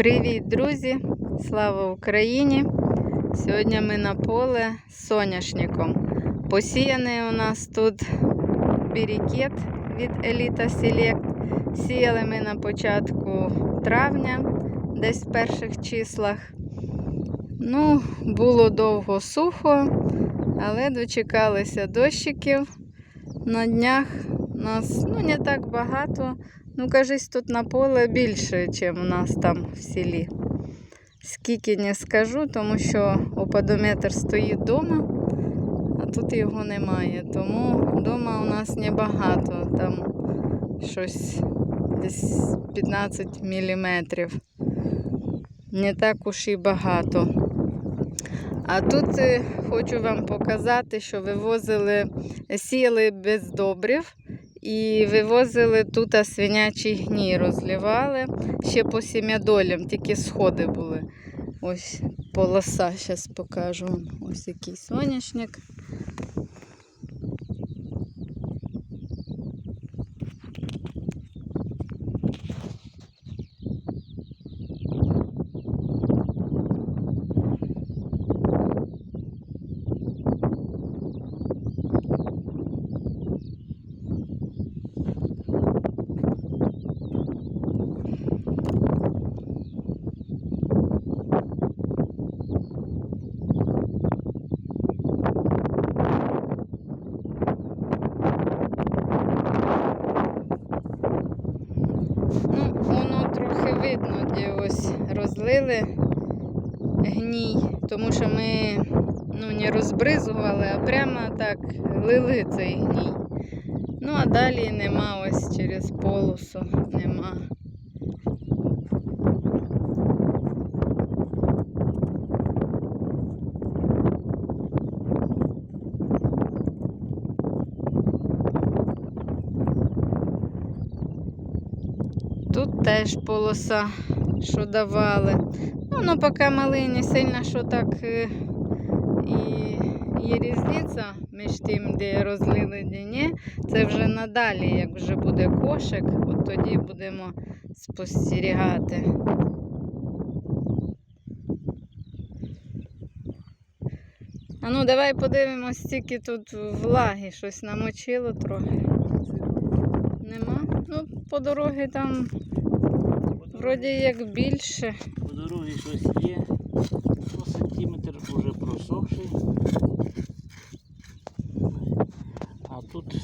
Привіт, друзі! Слава Україні! Сьогодні ми на поле з соняшником. Посіяний у нас тут бірікет від Еліта Select. Сіяли ми на початку травня, десь в перших числах. Ну, було довго сухо, але дочекалися дощиків. На днях нас ну, не так багато. Ну, кажись, тут на поле більше, ніж у нас там в селі. Скільки не скажу, тому що опадометр стоїть вдома, а тут його немає. Тому вдома у нас небагато. Там щось десь 15 мм. Не так уж і багато. А тут е, хочу вам показати, що вивозили, сіяли без добрив. І вивозили тут свинячий гній, розливали ще по сім'ядолям, тільки сходи були. Ось полоса, зараз покажу. Ось який соняшник. Ну, воно трохи видно, де ось розлили гній, тому що ми ну, не розбризували, а прямо так лили цей гній. Ну, а далі нема ось через полосу, нема. Тут теж полоса, що давали. Ну, Воно поки малий, не сильно, що так е, і є різниця між тим, де розлили, де ні. Це вже надалі, як вже буде кошик, от тоді будемо спостерігати. А ну давай подивимось, скільки тут влаги, щось намочило трохи. Нема? Ну, по дорогі там вроді як більше. По дорозі щось є. Ну, сантиметр вже просохший. А тут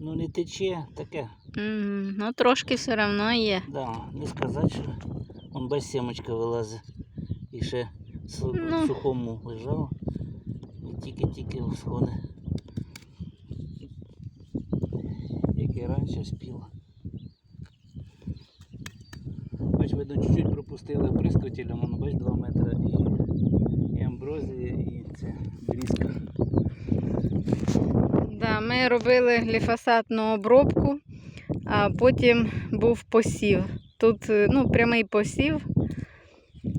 ну не тече таке. Мгм, Ну, трошки все одно є. Да, не сказати, що он без сімочка вилазить. І ще Ну. в сухому лежав. І тільки-тільки всходи. Як і раніше спіло. Бач, видно, чуть-чуть пропустили прискотілем, воно бач 2 метри і, і амброзія, і це брізка. Да, ми робили гліфосатну обробку, а потім був посів. Тут е, ну, прямий посів.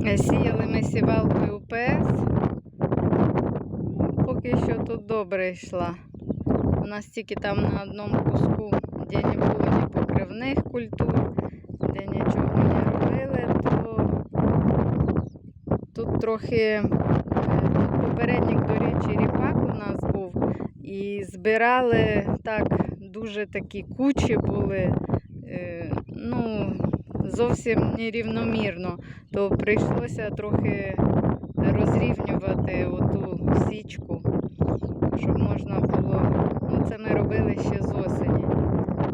Е, Сіяли ми сівалкою УПС. Ну, поки що тут добре йшла. У нас тільки там на одному куску, де не було ні покривних культур, де нічого не робили, то тут трохи е, тут попередник, до речі, ріпак у нас був. І збирали так, дуже такі кучі були, е, ну, зовсім нерівномірно. То прийшлося трохи розрівнювати оту січку, щоб можна було. Ну, це ми робили ще з осені.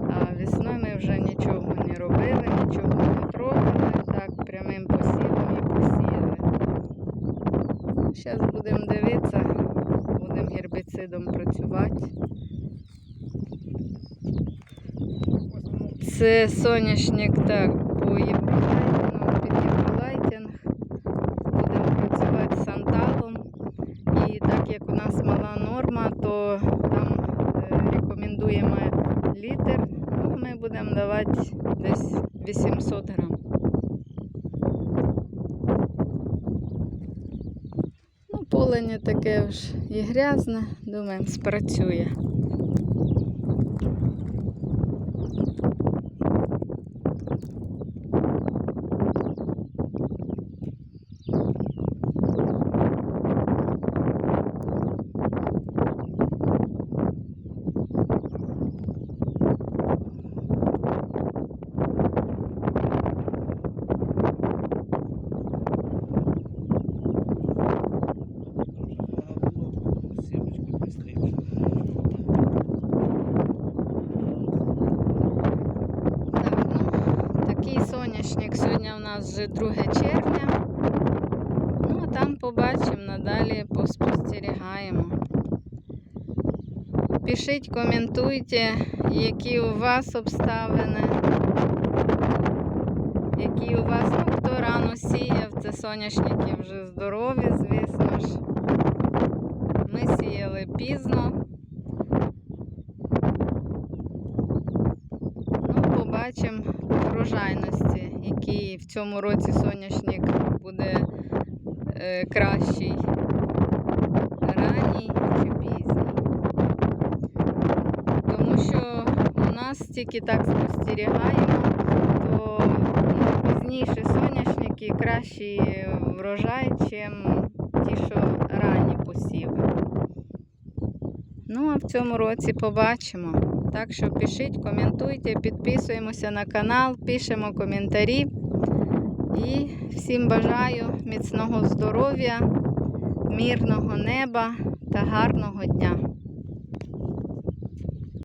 А весною ми вже нічого не робили, нічого не трогали. Так, прямим посівом і посіяли. Зараз будемо дивитися, будемо гербіцидом працювати. Це соняшник так, по євролайтінгу, під євролайтінг. Будемо працювати з санталом. І так як у нас мала норма, то там е, рекомендуємо літр. Ну, ми будемо давати десь 800 грам. Ну, таке ж і грязне, думаємо, спрацює. Нас вже 2 червня. Ну, а там побачимо, надалі поспостерігаємо. Пишіть, коментуйте, які у вас обставини, які у вас, ну, хто рано сіяв, це соняшники вже здорові, звісно ж. Ми сіяли пізно. Ну, побачимо врожайності, який в цьому році соняшник буде е, кращий. Ранній чи пізній. Тому що у нас тільки так спостерігаємо, то ну, пізніші соняшники кращий врожай, чим ті, що ранні посіви. Ну, а в цьому році побачимо. Так що пишіть, коментуйте, підписуємося на канал, пишемо коментарі. І всім бажаю міцного здоров'я, мирного неба та гарного дня.